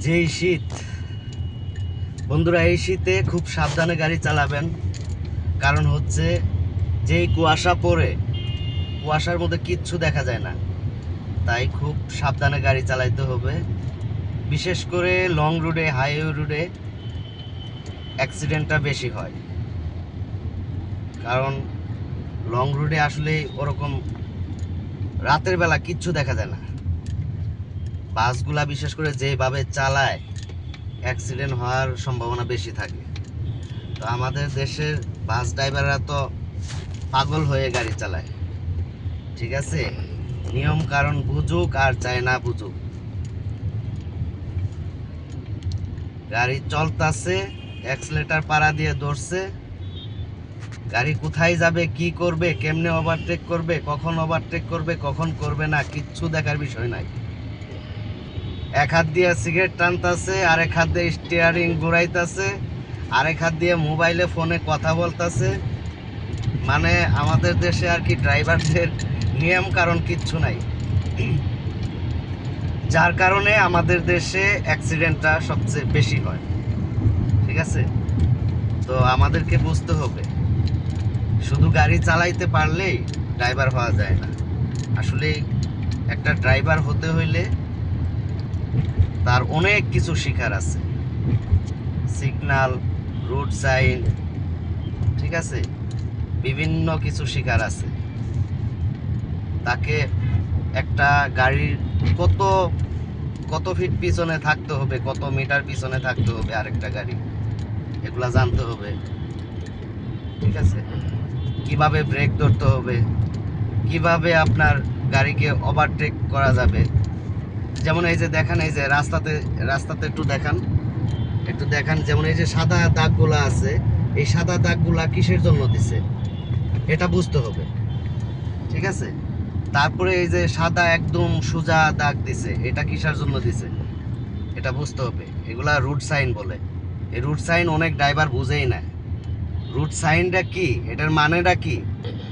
যেই শীত। বন্ধুরা, এই শীতে খুব সাবধানে গাড়ি চালাবেন। কারণ হচ্ছে যেই কুয়াশা পড়ে, কুয়াশার মধ্যে কিচ্ছু দেখা যায় না। তাই খুব সাবধানে গাড়ি চালাইতে হবে। বিশেষ করে লং রুটে, হাইওয়ে রুটে অ্যাক্সিডেন্টটা বেশি হয়। কারণ লং রুটে আসলে ওরকম রাতের বেলা কিচ্ছু দেখা যায় না। বাসগুলা বিশেষ করে যেভাবে চালায় অ্যাক্সিডেন্ট হওয়ার সম্ভাবনা বেশি থাকে। তো আমাদের দেশের বাস ড্রাইভাররা তো পাগল হয়ে গাড়ি চালায়। ঠিক আছে? নিয়ম, কারণ বুঝুক আর চায় না বুঝুক। গাড়ি চলতাছে অ্যাক্সিলেটার পাড়া দিয়ে ধরছে গাড়ি কোথায় যাবে, কি করবে, কেমনে ওভারটেক করবে, কখন ওভারটেক করবে, কখন করবে না, কিচ্ছু দেখার বিষয় নাই। এক হাত দিয়ে সিগারেট টানতাছে, আরেক হাত দিয়ে স্টিয়ারিং ঘুরাইতাছে, আরেক হাত দিয়ে মোবাইলে ফোনে কথা বলতাছে। মানে আমাদের দেশে আর কি ড্রাইভারদের নিয়ম কারণ কিচ্ছু নাই। যার কারণে আমাদের দেশে অ্যাক্সিডেন্টটা সবচেয়ে বেশি হয়। ঠিক আছে? তো আমাদেরকে বুঝতে হবে। শুধু গাড়ি চালাইতে পারলেই ড্রাইভার হওয়া যায় না। আসলে একটা ড্রাইভার হতে হইলে তার অনেক কিছু শেখার আছে। সিগন্যাল রুট সাইন ঠিক আছে? বিভিন্ন কিছু শেখার আছে। তাকে একটা গাড়ির কত কত ফিট পিছনে থাকতে হবে, কত মিটার পিছনে থাকতে হবে আরেকটা গাড়ি। এগুলা জানতে হবে। ঠিক আছে? কীভাবে ব্রেক ধরতে হবে? কীভাবে আপনার গাড়িকে ওভারটেক করা যাবে? যেমন এই যে দেখেন, এই যে রাস্তাতে রাস্তাতে একটু দেখান। একটু দেখান, যেমন এই যে সাদা দাগগুলো আছে, এই সাদা দাগগুলা কিসের জন্য দিছে? এটা বুঝতে হবে। ঠিক আছে? তারপরে এই যে সাদা একদম সোজা দাগ দিছে, এটা কিসের জন্য দিছে? এটা বুঝতে হবে। এগুলা রুট সাইন বলে। এই রুট সাইন অনেক ড্রাইভার বুঝেই না। রুট সাইনটা কি? এটার মানেটা কি?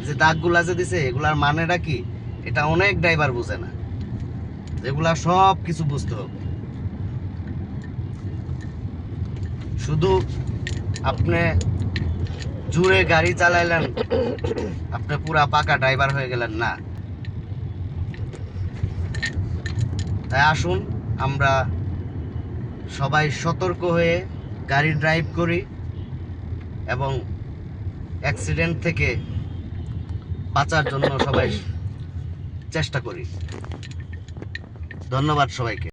যে দাগগুলা যে দিছে, এগুলার মানেটা কি? এটা অনেক ড্রাইভার বুঝে না। এগুলা সব কিছু বুঝতে হবে। শুধু আপনি জুড়ে গাড়ি চালাইলেন, আপনি পুরা পাকা ড্রাইভার হয়ে গেলেন না। তাই আসুন, আমরা সবাই সতর্ক হয়ে গাড়ি ড্রাইভ করি এবং অ্যাক্সিডেন্ট থেকে বাঁচার জন্য সবাই চেষ্টা করি। ধন্যবাদ সবাইকে।